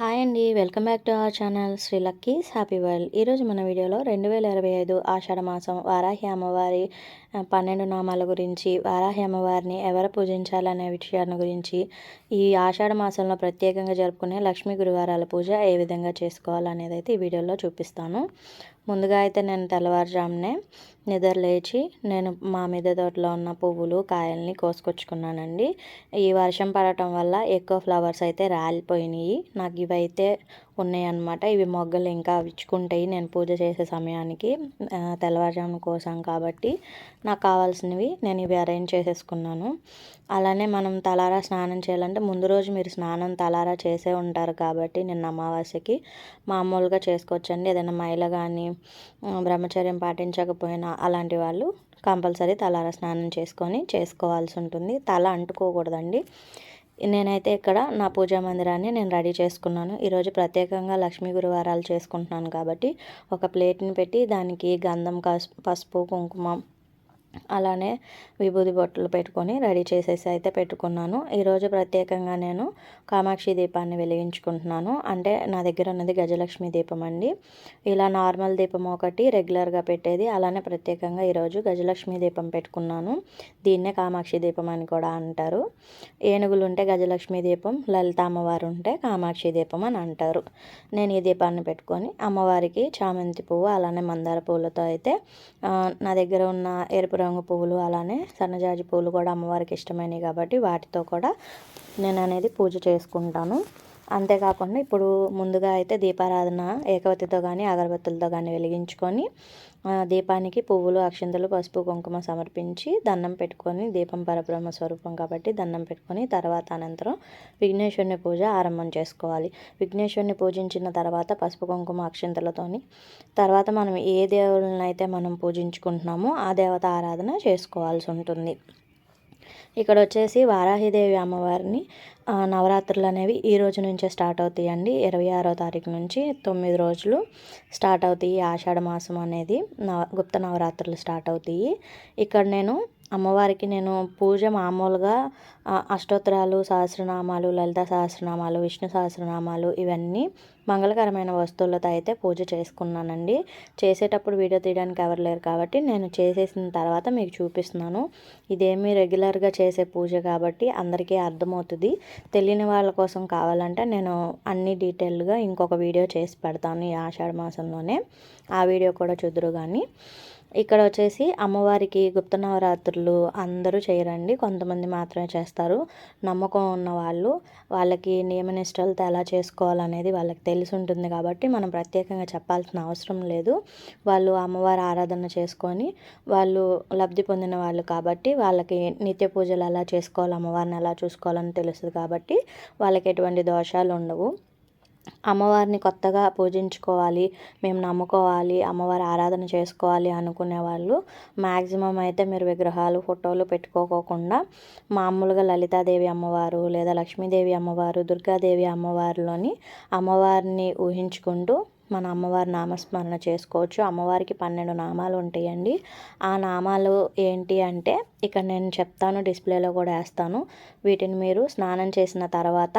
Hi అండి welcome back to our channel Sri lucky's happy world. ఈరోజు మన వీడియోలో రెండు వేల ఇరవై ఐదు ఆషాఢ మాసం వారాహి అమ్మవారి పన్నెండు నామాల గురించి వారాహి అమ్మవారిని ఎవరు పూజించాలనే విషయాన్ని గురించి ఈ ఆషాఢ మాసంలో ప్రత్యేకంగా జరుపుకునే లక్ష్మీ గురువారాల పూజ ఏ విధంగా చేసుకోవాలనేది అయితే ఈ వీడియోలో చూపిస్తాను. ముందుగా అయితే నేను తెల్లవారుజామునే నిద్ర లేచి నేను మా మీద తోటలో ఉన్న పువ్వులు కాయల్ని కోసుకొచ్చుకున్నానండి. ఈ వర్షం పడటం వల్ల ఎక్కువ ఫ్లవర్స్ అయితే రాలిపోయినాయి. నాకు ఇవైతే ఉన్నాయన్నమాట. ఇవి మొగ్గలు ఇంకా విచ్చుకుంటాయి. నేను పూజ చేసే సమయానికి తెల్లవారుజామున కోసం కాబట్టి నాకు కావాల్సినవి నేను ఇవి అరేంజ్ చేసేసుకున్నాను. అలానే మనం తలారా స్నానం చేయాలంటే ముందు రోజు మీరు స్నానం తలారా చేసే ఉంటారు కాబట్టి నిన్న అమావాస్యకి మామూలుగా చేసుకోవచ్చండి. ఏదైనా మైల కానీ బ్రహ్మచర్యం పాటించకపోయినా అలాంటి వాళ్ళు కంపల్సరీ తలారా స్నానం చేసుకొని చేసుకోవాల్సి ఉంటుంది. తల అంటుకోకూడదండి. నేనైతే ఇక్కడ నా పూజా మందిరాన్ని నేను రెడీ చేసుకున్నాను. ఈరోజు ప్రత్యేకంగా లక్ష్మీ గురువారాలు చేసుకుంటున్నాను కాబట్టి ఒక ప్లేట్ని పెట్టి దానికి గంధం పసుపు కుంకుమ అలానే విభూది బొట్టలు పెట్టుకొని రెడీ చేసేసి అయితే పెట్టుకున్నాను. ఈరోజు ప్రత్యేకంగా నేను కామాక్షి దీపాన్ని వెలిగించుకుంటున్నాను. అంటే నా దగ్గర ఉన్నది గజలక్ష్మి దీపం అండి. ఇలా నార్మల్ దీపం ఒకటి రెగ్యులర్గా పెట్టేది. అలానే ప్రత్యేకంగా ఈరోజు గజలక్ష్మి దీపం పెట్టుకున్నాను. దీన్నే కామాక్షి దీపం అని కూడా అంటారు. ఏనుగులు ఉంటే గజలక్ష్మి దీపం లలిత అమ్మవారు ఉంటే కామాక్షి దీపం అని అంటారు. నేను ఈ దీపాన్ని పెట్టుకొని అమ్మవారికి చామంతి పువ్వు అలానే మందార పువ్వులతో అయితే నా దగ్గర ఉన్న ఎరుపు రంగు పువ్వులు అలానే సన్నజాజి పువ్వులు కూడా అమ్మవారికి ఇష్టమైనవి కాబట్టి వాటితో కూడా నేను అనేది పూజ చేసుకుంటాను. అంతేకాకుండా ఇప్పుడు ముందుగా అయితే దీపారాధన ఏకవతితో కానీ అగరబత్తులతో కానీ వెలిగించుకొని దీపానికి పువ్వులు అక్షింతలు పసుపు కుంకుమ సమర్పించి దండం పెట్టుకొని దీపం పరబ్రహ్మ స్వరూపం కాబట్టి దండం పెట్టుకొని తర్వాత అనంతరం విఘ్నేశ్వరుని పూజ ఆరంభం చేసుకోవాలి. విఘ్నేశ్వరుని పూజించిన తర్వాత పసుపు కుంకుమ అక్షింతలతోని తర్వాత మనం ఏ దేవుళ్ళనైతే మనం పూజించుకుంటున్నామో ఆ దేవత ఆరాధన చేసుకోవాల్సి ఉంటుంది. ఇక్కడ వచ్చేసి వారాహిదేవి అమ్మవారిని నవరాత్రులు అనేవి ఈ రోజు నుంచే స్టార్ట్ అవుతాయండి. ఇరవై ఆరో తారీఖు నుంచి తొమ్మిది రోజులు స్టార్ట్ అవుతాయి ఆషాఢ మాసం అనేది. నవ గుప్త నవరాత్రులు స్టార్ట్ అవుతాయి. ఇక్కడ నేను అమ్మవారికి నేను పూజ మామూలుగా అష్టోత్తరాలు సహస్రనామాలు లలిత సహస్రనామాలు విష్ణు సహస్రనామాలు ఇవన్నీ మంగళకరమైన వస్తువులతో అయితే పూజ చేసుకున్నానండి. చేసేటప్పుడు వీడియో తీయడానికి ఎవరు లేరు కాబట్టి నేను చేసేసిన తర్వాత మీకు చూపిస్తున్నాను. ఇదేమీ రెగ్యులర్గా చేసే పూజ కాబట్టి అందరికీ అర్థమవుతుంది. తెలియని వాళ్ళ కోసం కావాలంటే నేను అన్ని డీటెయిల్గా ఇంకొక వీడియో చేసి పెడతాను ఈ ఆషాఢ మాసంలోనే. ఆ వీడియో కూడా చూద్దరు కానీ ఇక్కడ వచ్చేసి అమ్మవారికి గుప్త నవరాత్రులు అందరూ చేయరండి. కొంతమంది మాత్రమే చేస్తారు. నమ్మకం ఉన్న వాళ్ళు వాళ్ళకి నియమనిష్టలతో ఎలా చేసుకోవాలనేది వాళ్ళకి తెలిసి ఉంటుంది కాబట్టి మనం ప్రత్యేకంగా చెప్పాల్సిన అవసరం లేదు. వాళ్ళు అమ్మవారి ఆరాధన చేసుకొని వాళ్ళు లబ్ధి పొందిన వాళ్ళు కాబట్టి వాళ్ళకి నిత్య పూజలు ఎలా చేసుకోవాలి అమ్మవారిని ఎలా చూసుకోవాలని తెలుస్తుంది కాబట్టి వాళ్ళకి ఎటువంటి దోషాలు ఉండవు అమ్మవారిని కొత్తగా పూజించుకోవాలి మేము నమ్ముకోవాలి అమ్మవారి ఆరాధన చేసుకోవాలి అనుకునే వాళ్ళు మ్యాక్సిమం అయితే మీరు విగ్రహాలు ఫోటోలు పెట్టుకోకుండా మామూలుగా లలితాదేవి అమ్మవారు లేదా లక్ష్మీదేవి అమ్మవారు దుర్గాదేవి అమ్మవారిలోని అమ్మవారిని ఊహించుకుంటూ మన అమ్మవారి నామస్మరణ చేసుకోవచ్చు. అమ్మవారికి పన్నెండు నామాలు ఉంటాయండి. ఆ నామాలు ఏంటి అంటే ఇక్కడ నేను చెప్తాను డిస్ప్లేలో కూడా వేస్తాను. వీటిని మీరు స్నానం చేసిన తర్వాత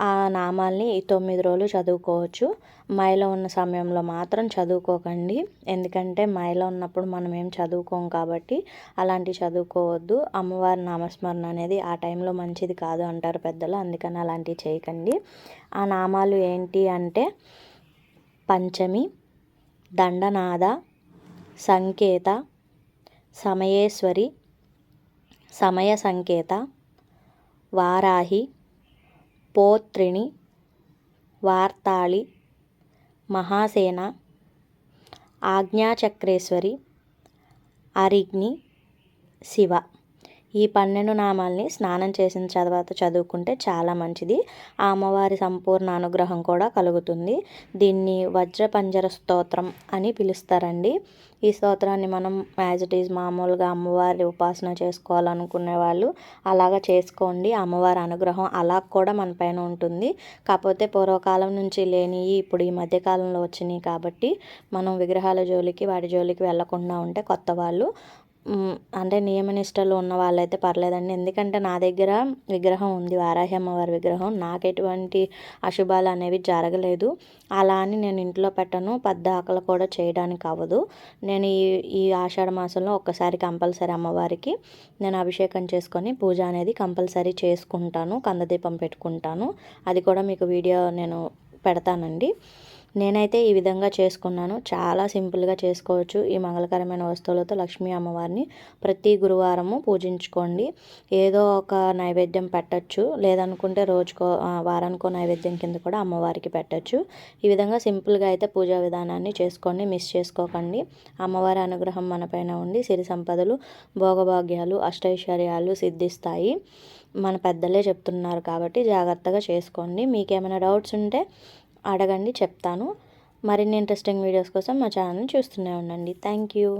ఆ నామాల్ని ఈ తొమ్మిది రోజులు చదువుకోవచ్చు. మైలో ఉన్న సమయంలో మాత్రం చదువుకోకండి. ఎందుకంటే మైలో ఉన్నప్పుడు మనం ఏం చదువుకోం కాబట్టి అలాంటివి చదువుకోవద్దు. అమ్మవారి నామస్మరణ అనేది ఆ టైంలో మంచిది కాదు అంటారు పెద్దలు. అందుకని అలాంటివి చేయకండి. ఆ నామాలు ఏంటి అంటే పంచమి దండనాద సంకేత సమయేశ్వరి సమయ సంకేత వారాహి పోత్రిణి వార్తాళి మహాసేన ఆజ్ఞాచక్రేశ్వరి అరిగ్ని శివ. ఈ పన్నెండు నామాల్ని స్నానం చేసిన తర్వాత చదువుకుంటే చాలా మంచిది. ఆ అమ్మవారి సంపూర్ణ అనుగ్రహం కూడా కలుగుతుంది. దీన్ని వజ్రపంజర స్తోత్రం అని పిలుస్తారండి. ఈ స్తోత్రాన్ని మనం యాజ్ ఇట్ ఈజ్ మామూలుగా అమ్మవారి ఉపాసన చేసుకోవాలనుకునే వాళ్ళు అలాగా చేసుకోండి. అమ్మవారి అనుగ్రహం అలా కూడా మన పైన ఉంటుంది. కాకపోతే పూర్వకాలం నుంచి లేని ఇప్పుడు ఈ మధ్యకాలంలో వచ్చినాయి కాబట్టి మనం విగ్రహాల జోలికి వాటి జోలికి వెళ్ళకుండా ఉంటే కొత్త వాళ్ళు అంటే అంటే నియమనిష్టలు ఉన్న వాళ్ళైతే పర్లేదండి. ఎందుకంటే నా దగ్గర విగ్రహం ఉంది వారాహి అమ్మవారి విగ్రహం. నాకు ఎటువంటి అశుభాలు అనేవి జరగలేదు. అలా అని నేను ఇంట్లో పెట్టను పద్దాకలు కూడా చేయడానికి అవ్వదు. నేను ఈ ఈ ఆషాఢ మాసంలో ఒక్కసారి కంపల్సరీ అమ్మవారికి నేను అభిషేకం చేసుకొని పూజ అనేది కంపల్సరీ చేసుకుంటాను కందదీపం పెట్టుకుంటాను. అది కూడా మీకు వీడియో నేను పెడతానండి. నేనైతే ఈ విధంగా చేసుకున్నాను. చాలా సింపుల్గా చేసుకోవచ్చు. ఈ మంగళకరమైన వస్తువులతో లక్ష్మీ అమ్మవారిని ప్రతి గురువారము పూజించుకోండి. ఏదో ఒక నైవేద్యం పెట్టచ్చు. లేదనుకుంటే రోజుకో వారానికో నైవేద్యం కింద కూడా అమ్మవారికి పెట్టచ్చు. ఈ విధంగా సింపుల్గా అయితే పూజా విధానాన్ని చేసుకోండి. మిస్ చేసుకోకండి. అమ్మవారి అనుగ్రహం మనపైన ఉండి సిరి సంపదలు భోగభాగ్యాలు అష్టైశ్వర్యాలు సిద్ధిస్తాయి. మన పెద్దలే చెప్తున్నారు కాబట్టి జాగ్రత్తగా చేసుకోండి. మీకేమైనా డౌట్స్ ఉంటే అడగండి చెప్తాను. మరిన్ని ఇంట్రెస్టింగ్ వీడియోస్ కోసం మా ఛానల్ని చూస్తూనే ఉండండి. Thank you